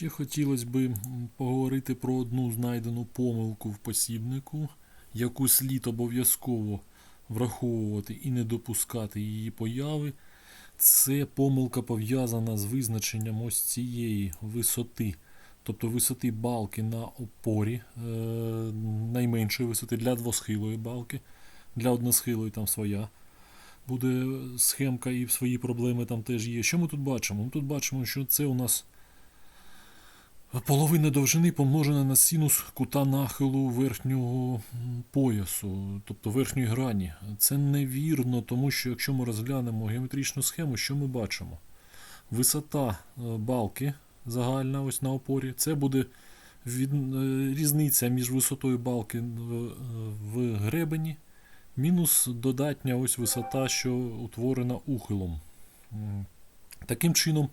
Ще хотілося б поговорити про одну знайдену помилку в посібнику, яку слід обов'язково враховувати і не допускати її появи. Це помилка пов'язана з визначенням ось цієї висоти, тобто висоти балки на опорі, е, найменшої висоти для двосхилої балки, для односхилої там своя. Буде схемка і свої проблеми там теж є. Що ми тут бачимо? Ми тут бачимо, що це у нас половина довжини помножена на синус кута нахилу верхнього поясу, тобто верхньої грані. Це невірно, тому що якщо ми розглянемо геометричну схему, що ми бачимо? Висота е, балки загальна ось на опорі, це буде від, е, різниця між висотою балки в, в гребені, мінус додатня ось висота, що утворена ухилом. Таким чином, е,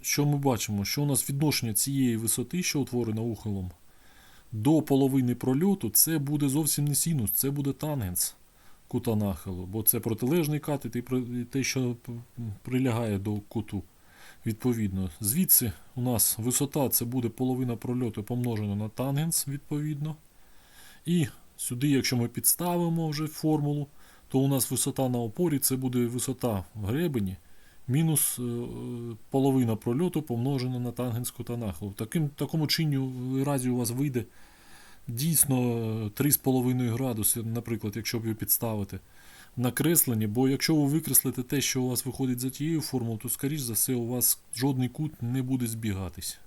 що ми бачимо? Що у нас відношення цієї висоти, що утворена ухилом, до половини прольоту, це буде зовсім не синус, це буде тангенс кута нахилу, бо це протилежний кат і те, що прилягає до куту. Відповідно, звідси у нас висота це буде половина прольоту помножена на тангенс, відповідно. І сюди, якщо ми підставимо вже формулу, то у нас висота на опорі це буде висота в гребені мінус е, половина прольоту помножена на тангенс кута нахилу. Таким, такому чині разі у вас вийде дійсно е, 3,5 градуси, наприклад, якщо б ви підставите на креслення, бо якщо ви викреслите те, що у вас виходить за тією формулою, то, скоріш за все, у вас жодний кут не буде збігатись.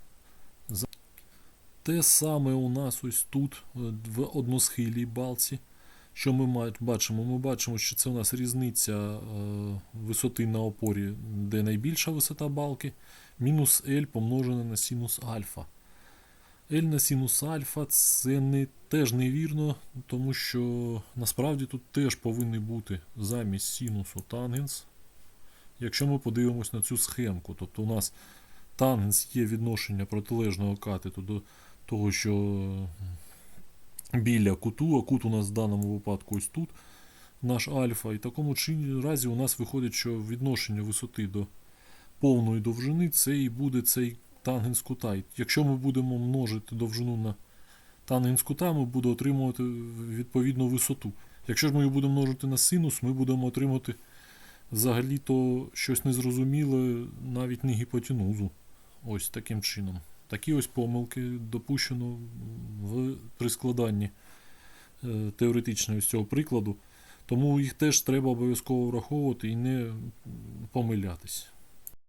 Те саме у нас ось тут, е, в односхилій балці. Що ми бачимо? Ми бачимо, що це у нас різниця е, висоти на опорі, де найбільша висота балки, мінус L помножене на синус альфа. L на синус альфа це не, теж невірно, тому що насправді тут теж повинен бути замість синусу тангенс. Якщо ми подивимось на цю схемку, тобто у нас тангенс є відношення протилежного катету до того, що біля куту, а кут у нас в даному випадку ось тут, наш альфа. І в такому разі у нас виходить, що відношення висоти до повної довжини це і буде цей тангенс кута. Якщо ми будемо множити довжину на тангенс кута, ми будемо отримувати відповідну висоту. Якщо ж ми її будемо множити на синус, ми будемо отримати взагалі-то щось незрозуміле, навіть не гіпотенузу. Ось таким чином. Такі ось помилки допущено в, при складанні е, теоретичної з цього прикладу. Тому їх теж треба обов'язково враховувати і не помилятись.